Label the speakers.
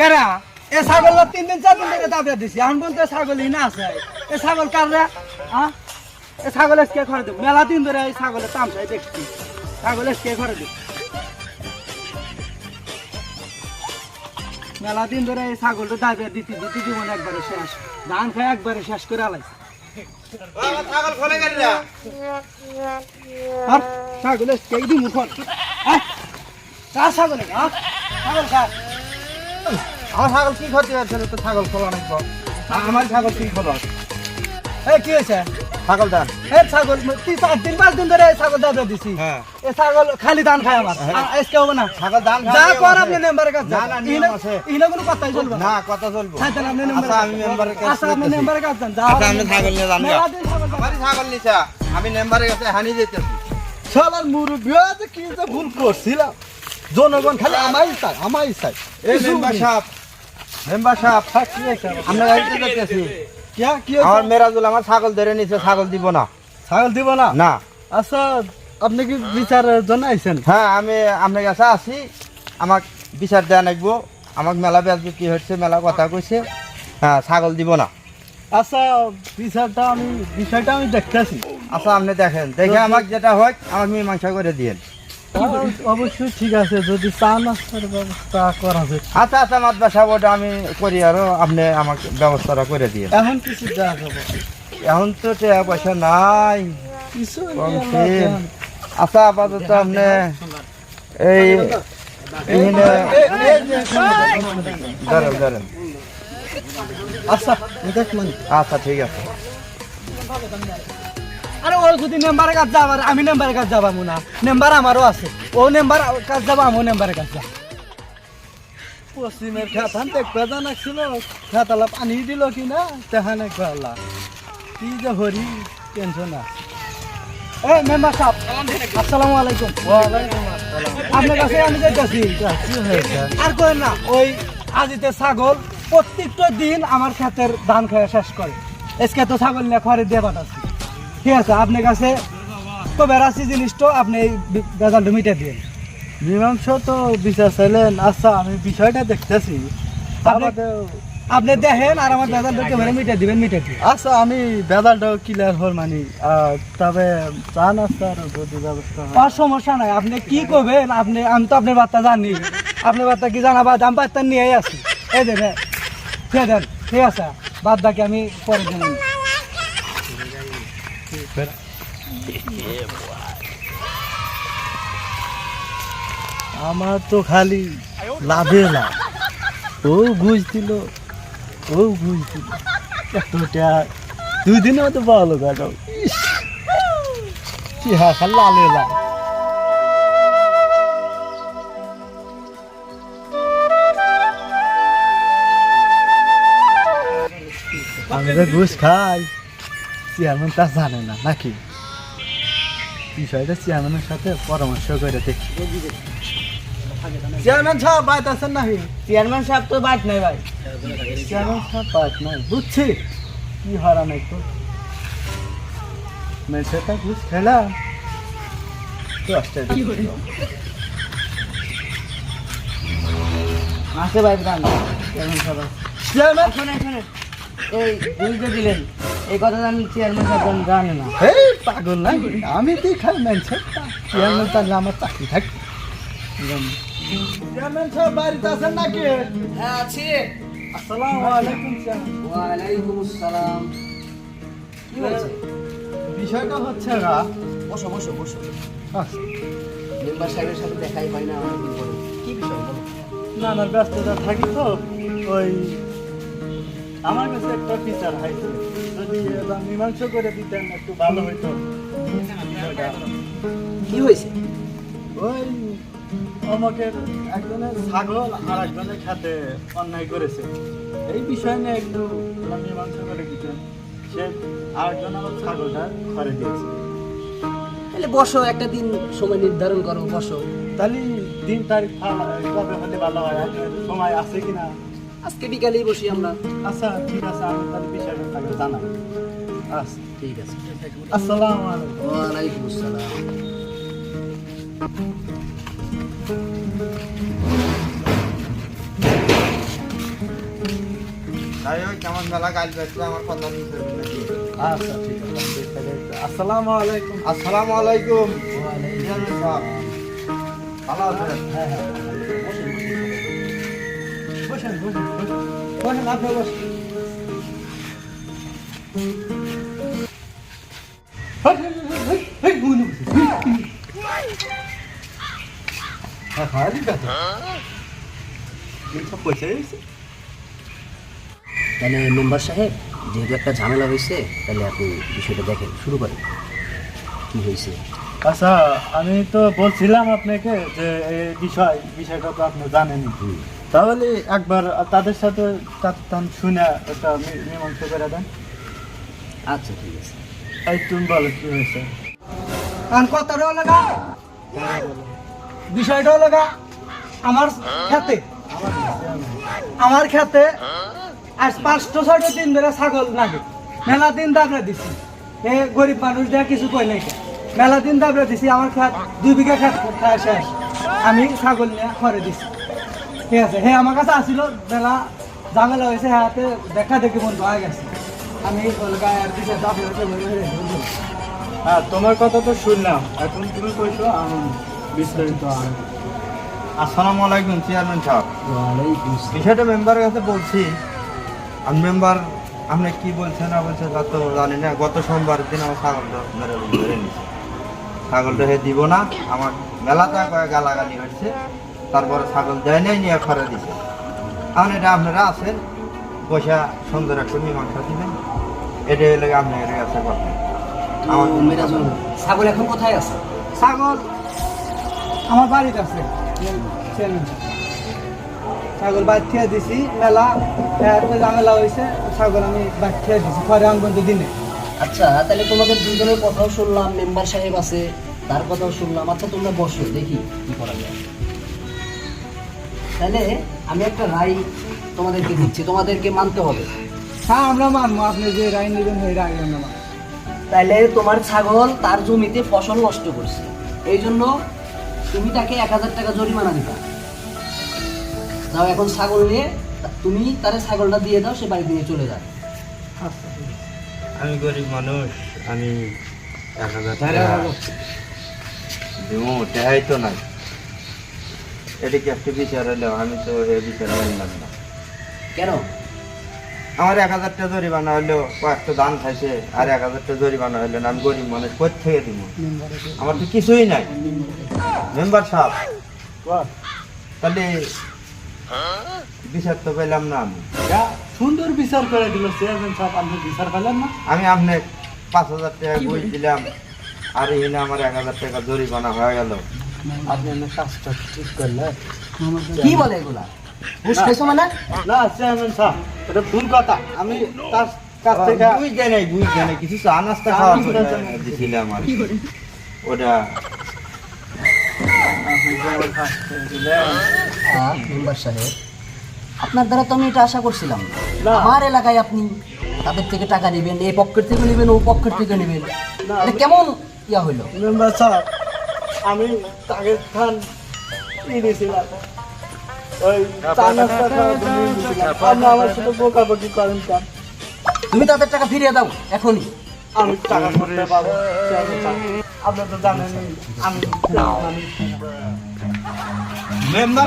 Speaker 1: কেরা? এ ছাগল তিন দিন, চার দিন থেকে দাবিয়ে দিছি। এখন বলতে ছাগলই না আছে। এ ছাগল কার রে হ্যাঁ এ ছাগল কে ঘরে দেব। মেলা দিন ধরে এই ছাগলের তামসাই দেখছি। ছাগল কে ঘরে দেব। মেলা দিন ধরে এই ছাগলটা দাবিয়ে দিতে দিতে জীবন একবারে শেষ। ধান খাই একবারে শেষ করে আলাইছে।
Speaker 2: ছাগল খোলে
Speaker 1: আর ছাগল কে দি মুখ হ্যাঁ কার ছাগল ছাগল কার?
Speaker 2: আমার ছাগল কি ক্ষতি হয়েছে? তো ছাগল খোলা অনেক
Speaker 1: আমার ছাগল কি খবর? এ কি হয়েছে?
Speaker 2: ছাগল দান।
Speaker 1: এ ছাগল তিন চার দিন পাঁচ দিন ধরে ছাগল দাদা দিছি।
Speaker 2: হ্যাঁ।
Speaker 1: এ ছাগল খালি ধান খায় আমার।
Speaker 2: হ্যাঁ।
Speaker 1: আজকে হবে না।
Speaker 2: ছাগল দান
Speaker 1: যা কর আপনি মেম্বারের কাছে।
Speaker 2: না, না।
Speaker 1: ইহনে কোনো কথাই চলবে না।
Speaker 2: কথা চলবো।
Speaker 1: হ্যাঁ, তাহলে আপনি
Speaker 2: আচ্ছা, আমি মেম্বারের কাছে
Speaker 1: আচ্ছা আপনি মেম্বারের কাছে যান। যা
Speaker 2: আচ্ছা, আপনি ছাগল নিয়ে যান গা।
Speaker 1: মেলা দিন ছাগল
Speaker 2: আমারই ছাগল নিছা। আমি মেম্বারের কাছে হানি যেতেছি।
Speaker 3: শালার মুরব্বী কি যে ভুল করছিলাম। জনগণ খালি আমাই চাই আমাই চাই
Speaker 2: এই মেম্বার সাহেব মেম্বার সাহেব আমরা গাড়িতে যেতেছি
Speaker 3: কি
Speaker 2: আমার মেরাজুল আমার ছাগল ধরে নিছে ছাগল দিব না।
Speaker 3: ছাগল দিব না?
Speaker 2: না।
Speaker 3: আচ্ছা আপনি কি বিচারের জন্য আইছেন?
Speaker 2: হ্যাঁ আমি আপনার কাছে আছি আমাক বিচার দেওয়া নাকবো আমাক মেলা বেজ কি হচ্ছে মেলা কথা কইছে। হ্যাঁ ছাগল দিব না।
Speaker 3: আচ্ছা বিচারটা আমি বিষয়টা আমি দেখতেছি।
Speaker 2: আচ্ছা আপনি দেখেন। দেখে আমাকে যেটা হয় আমাকে মীমাংসা করে দিয়েন।
Speaker 3: অবশ্যই ঠিক আছে যদি চা নাস্তার ব্যবস্থা করা যায়।
Speaker 2: আচ্ছা আচ্ছা মাতবা সাহেব ওটা আমি করি আরও আপনি আমাকে ব্যবস্থাটা করে দিয়ে
Speaker 3: এখন কিছু দেওয়া যাবে।
Speaker 2: এখন তো টাকা পয়সা নাই।
Speaker 3: কিছু
Speaker 2: আচ্ছা আপাতত আপনি এই ধরেন
Speaker 3: আচ্ছা মানে?
Speaker 2: আচ্ছা ঠিক আছে।
Speaker 1: আরে ও যদি মেম্বারের কাছে যাবার আমি মেম্বারের কাছে যাবা মুনা মেম্বার আমারও আছে। ও মেম্বার কাছে যাবা আমিও মেম্বারের কাছে যাব।
Speaker 3: পশ্চিমের খেতান দেখবা জানাচ্ছিল খেতালা পানি দিল কি না তেহানে গলা। কি যে হরি টেনশন আছে
Speaker 1: এ মেম্বার সাহেব আসসালামু আলাইকুম। আপনার কাছে আমি যাইতেছি।
Speaker 3: কি হয়েছে
Speaker 1: আর করেন না ওই আজিতে ছাগল প্রত্যেকটা দিন আমার ক্ষেতের ধান খাওয়া শেষ করে। আজকে তো ছাগল নিয়ে খড়ে দিয়ে পাঠাচ্ছি ঠিক আছে আপনার কাছে তো বেড়াচ্ছি জিনিসটা আপনি এই বেজালটা মিটে দিয়ে
Speaker 3: মীমাংস তো বিচার চাইলেন। আচ্ছা আমি বিষয়টা দেখতেছি।
Speaker 1: আপনি- দেখেন আর আমার বেজালটা কেমন মিটে দিবেন মিটে দিয়ে
Speaker 3: আচ্ছা আমি বেদালটাও ক্লিয়ার হল মানি। তবে চা নাস্তার যদি ব্যবস্থা
Speaker 1: আর সমস্যা নাই আপনি কি করবেন? আপনি আমি তো আপনার বার্তা জানি। আপনার বার্তা কি জানাবা আমি বার্তা নিয়েই আছি। এই দেন ঠিক আছে বাদ বাকি আমি পরে জানাই
Speaker 3: আমার তো খালি লাভে লাভ। ও ঘুষ দিল ও ঘুষ দিল এতটা দুই মতো ভালো কাটো কি হ্যাঁ খালি লাভে লাভ। তো ঘুষ খাই। চেয়ারম্যান তা জানে না, নাকি? বিষয়টা চেয়ারম্যানের সাথে পরামর্শ করে দেখি। চেয়ারম্যান সাহেব বাইত আছেন নাকি?
Speaker 1: চেয়ারম্যান সাহেব তো বাদ নাই ভাই।
Speaker 3: চেয়ারম্যান সাহেব বাইত নাই। বুঝছি। কি হারা নাই তো মেসেটা ঘুষ খেলাম।
Speaker 1: আছে ভাই প্রাণ চেয়ারম্যান সাহেব।
Speaker 3: চেয়ারম্যান
Speaker 1: শোনেন শোনেন এই বুঝতে দিলেন। এই কথা জানি চেয়ারম্যান সাহেব জানে না।
Speaker 3: এই পাগল আমি তুই খাই মেনছে চেয়ারম্যান তাহলে আমার চাকরি থাকবে। চেয়ারম্যান সাহেব বাড়িতে আছেন নাকি?
Speaker 1: হ্যাঁ আছি।
Speaker 3: আসসালামু আলাইকুম
Speaker 1: ওয়ালাইকুম আসসালাম। কি হয়েছে?
Speaker 3: বিষয়টা হচ্ছে না
Speaker 1: বসো বসো বসো।
Speaker 3: আচ্ছা,
Speaker 1: মেম্বার সাহেবের সাথে দেখাই হয় না কি বিষয় বলো?
Speaker 3: নানার ব্যস্ততা থাকি তো। ওই আমার কাছে একটা বিচার হাইছে যদি মীমাংস করে দিতেন একটু ভালো হইতো।
Speaker 1: কি হয়েছে?
Speaker 3: ওই আমাকের একজনের ছাগল আর একজনের সাথে অন্যায় করেছে। এই বিষয় নিয়ে একটু মীমাংসা করে দিতেন। সে আরেকজন আমার ছাগলটা ঘরে দিয়েছে।
Speaker 1: তাহলে বসো একটা দিন সময় নির্ধারণ করো বসো।
Speaker 3: তাহলে দিন তারিখ কবে হলে ভালো হয়? সময় আছে কিনা?
Speaker 1: আজকে বিকালেই বসি আমরা।
Speaker 3: আচ্ছা ঠিক আছে আমি তাহলে বিষয়টা তাকে জানাই আচ্ছা
Speaker 1: ঠিক আছে।
Speaker 3: আসসালামু আলাইকুম।
Speaker 1: ওয়ালাইকুম আসসালাম।
Speaker 2: কেমন মেলা গাছ বেচছে আমার কথা
Speaker 3: আচ্ছা ঠিক আছে আসসালামু আলাইকুম।
Speaker 2: আসসালামু আলাইকুম। ভালো আছেন?
Speaker 1: হ্যাঁ হ্যাঁ
Speaker 3: পয়সা দিয়েছে
Speaker 4: তাহলে মেম্বার সাহেব, যেহেতু একটা ঝামেলা হয়েছে, তাহলে আপনি বিষয়টা দেখেন, শুরু করেন। কি হয়েছে?
Speaker 3: আচ্ছা আমি তো বলছিলাম আপনাকে যে এই বিষয় বিষয়টা তো আপনি জানেনই।
Speaker 4: হুম।
Speaker 3: তাহলে একবার তাদের সাথে শুনে একটা মীমাংসা করে দেন।
Speaker 4: আচ্ছা ঠিক আছে।
Speaker 3: এই তুমি বলো কি হয়েছে?
Speaker 1: আর কথাটা হলো গা বিষয়টা হলো গা আমার খেতে। আমার খেতে আজ পাঁচটা ছয়টা দিন ধরে ছাগল লাগে। মেলা দিন দাবড়ে দিছি। এ গরিব মানুষ দেয়া কিছু কই নাই। মেলা দিন দাবড়ে দিছি আমার খেত দুই বিঘা খেত শেষ। আমি ছাগল নিয়ে খড়ে দিছি। ঠিক আছে হ্যাঁ আমার কাছে আসিল মেলা ঝামেলা হয়েছে হাতে দেখা দেখি বন্ধ হয়ে গেছে। আমি আর দাবড়ে
Speaker 3: হ্যাঁ তোমার কথা তো শুনলাম। এখন তুমি কইছো আমি বিস্তারিত আর
Speaker 2: আসসালামু আলাইকুম চেয়ারম্যান সাহেব।
Speaker 4: ওয়ালাইকুম
Speaker 2: বিষয়টা মেম্বারের কাছে বলছি আমি মেম্বার আপনি কি বলছেন না বলছেন তা তো জানি না। গত সোমবার দিন আমার ছাগলটা মেরে ধরে নিছে। ছাগলটা হে দিব না। আমার মেলাটা কয়েক গালাগালি হচ্ছে তারপরে ছাগল দেয় নাই নিয়ে খরে দিছে। এখন এটা আপনারা আছেন পয়সা সুন্দর একটা মীমাংসা দিবেন। এটা হলে আপনার কাছে কথা।
Speaker 4: মেরাজুল ছাগল এখন কোথায় আছে?
Speaker 1: ছাগল আমার বাড়িতে আছে ছাগল খেয়ে দিছি মেলা। ঝামেলা হয়েছে ছাগল আমি খেয়ে দিছি পরে আনব দিনে।
Speaker 4: আচ্ছা তাহলে তোমাদের দুজনের কথাও শুনলাম মেম্বার সাহেব আছে তার কথাও শুনলাম। আচ্ছা তোমরা বসো দেখি কি করা যায়। তাহলে আমি একটা রায় তোমাদেরকে দিচ্ছি তোমাদেরকে মানতে হবে।
Speaker 1: হ্যাঁ আমরা মানবো আপনি যে রায় নেবেন সেই রায় আমরা
Speaker 4: তাহলে তোমার ছাগল তার জমিতে ফসল নষ্ট করছে। এই জন্য তুমি তাকে এক হাজার টাকা জরিমানা দিবা। দাও এখন ছাগল নিয়ে তুমি তার ছাগলটা দিয়ে দাও সে বাড়ি নিয়ে চলে যায়।
Speaker 2: আমি গরিব মানুষ আমি এক হাজার টাকা। দিব তো নাই। এদিকে একটা বিচার হলো? আমি তো এ বিচার মানলাম না।
Speaker 4: কেন?
Speaker 2: আমার এক হাজার টাকা জরিমানা হলো কয়েকটা ধান খাইছে আর এক হাজার টাকা জরিমানা হলো না আমি গরিব মানুষ কোথ থেকে দিব? আমার তো কিছুই নাই। মেম্বার সাহেব। তাহলে বিচার তো পেলাম না আমি।
Speaker 3: সুন্দর বিচার করে দিল চেয়ারম্যান সাহেব আপনি বিচার পেলেন না?
Speaker 2: আমি আপনি পাঁচ হাজার টাকা বই দিলাম আর এখানে আমার এক হাজার টাকা জরিমানা হয়ে গেল।
Speaker 3: আপনি আমার কাজটা ঠিক করলেন
Speaker 4: কি বলে এগুলা? মানে?
Speaker 3: না চেয়ারম্যান সাহেব এটা ভুল কথা। আমি তার কাছ থেকে
Speaker 2: বুঝতে নাই বুঝতে নাই কিছু চা নাস্তা খাওয়ার দিছিলাম আর ওটা।
Speaker 4: মেম্বার সাহেব আপনার দ্বারা তো আমি এটা আশা করছিলাম। আমার এলাকায় আপনি তাদের থেকে টাকা নেবেন এই পক্ষের থেকে নেবেন ও পক্ষের থেকে নেবেন। এটা কেমন ইয়া হইল?
Speaker 3: মেম্বার আমি তাকে খান ই ওই আমার সাথে বোকাবকি করেন
Speaker 4: তুমি তাদের টাকা ফিরিয়ে দাও এখনই।
Speaker 3: আমি টাকা করতে পারব আপনি তো জানেন আমি
Speaker 2: মেম্বার